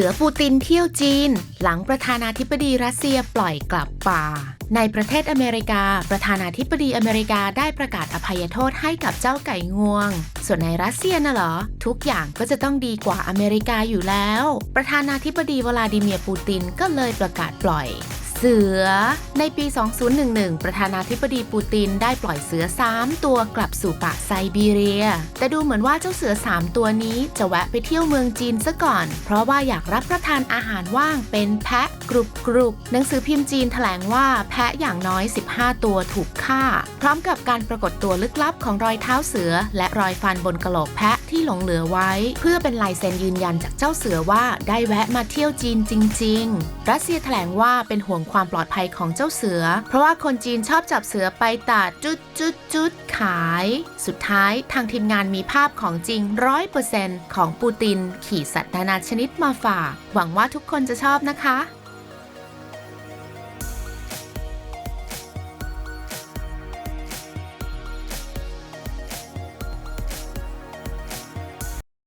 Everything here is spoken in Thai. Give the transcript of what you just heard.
สือปูตินเที่ยวจีน หลังประธานาธิบดีรัสเซียปล่อยกลับป่า ในประเทศอเมริกา ประธานาธิบดีอเมริกาได้ประกาศอภัยโทษให้กับเจ้าไก่งวง ส่วนในรัสเซียน่ะเหรอ ทุกอย่างก็จะต้องดีกว่าอเมริกาอยู่แล้ว ประธานาธิบดีวลาดิเมียร์ปูตินก็เลยประกาศปล่อย เสือ ในปี 2011 ประธานาธิบดีปูตินได้ปล่อยเสือ 3 ตัวกลับสู่ป่าไซบีเรีย แต่ดูเหมือนว่าเจ้าเสือ 3 ตัวนี้จะแวะไปเที่ยวเมืองจีนซะก่อน เพราะว่าอยากรับประทานอาหารว่างเป็นแพะกรุบกรุบหนังสือพิมพ์จีนแถลงว่าแพะอย่างน้อย 15 ตัวถูกฆ่า พร้อมกับการปรากฏตัวลึกลับของรอยเท้าเสือ และรอยฟันบนกระโหลกแพะที่หลงเหลือไว้ เพื่อเป็นลายเซ็นยืนยันจากเจ้าเสือว่าได้แวะมาเที่ยวจีนจริง ๆ รัสเซียแถลงว่าเป็นห่วงความปลอดภัยของเจ้าเสือ เพราะว่าคนจีนชอบจับเสือไปตัดจุดจุดจุดขาย สุดท้ายทางทีมงานมีภาพของจริงร้อยเปอร์เซ็นต์ของปูติน ขี่สัตว์นานาชนิดมาฝาก หวังว่าทุกคนจะชอบนะคะ